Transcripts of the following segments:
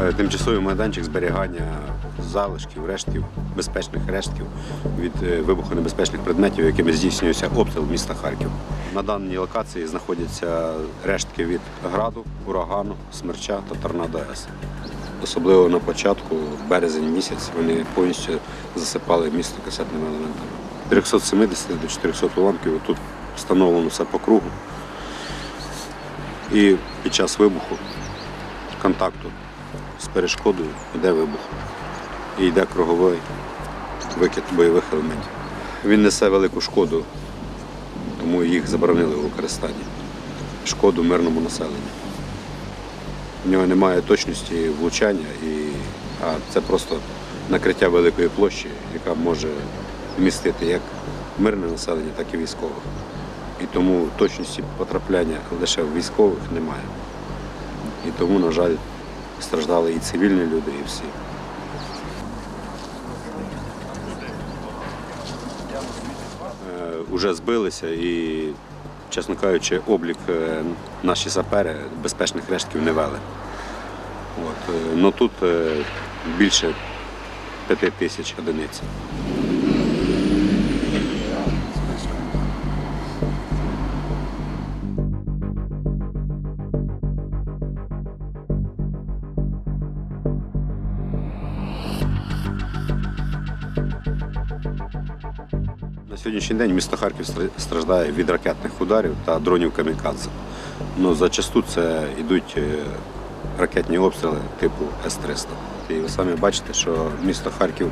Е, Тимчасовий майданчик зберігання залишків, рештків, безпечних рештків від е, вибухонебезпечних предметів, якими здійснюється обстріл міста Харків. На даній локації знаходяться рештки від граду, урагану, смерча та торнадо С. Особливо на початку, в березень місяць, вони повністю засипали місто касетними елементами. 370 до 400 уламків тут встановлено все по кругу. І під час вибуху контакту з перешкодою йде вибух. І йде круговий викид бойових елементів. Він несе велику шкоду, тому їх заборонили у використанні. Шкоду мирному населенню. В нього немає точності влучання, і, а це просто накриття великої площі, яка може вмістити як мирне населення, так і військових. І тому точності потрапляння лише в військових немає. І тому, на жаль, страждали і цивільні люди, і всі. Е, Уже збилися і, чесно кажучи, облік е, наші сапери безпечних рештків не вели. От. е, Ну тут більше п'яти тисяч одиниць. Сьогоднішній день місто Харків страждає від ракетних ударів та дронів камікадзе. Ну, зачасту це йдуть е, ракетні обстріли типу С-300. І ви самі бачите, що місто Харків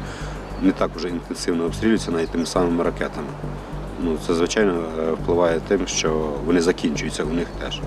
не так уже інтенсивно обстрілюється навіть тими самими ракетами. Ну, це, звичайно, е, впливає тим, що вони закінчуються у них теж.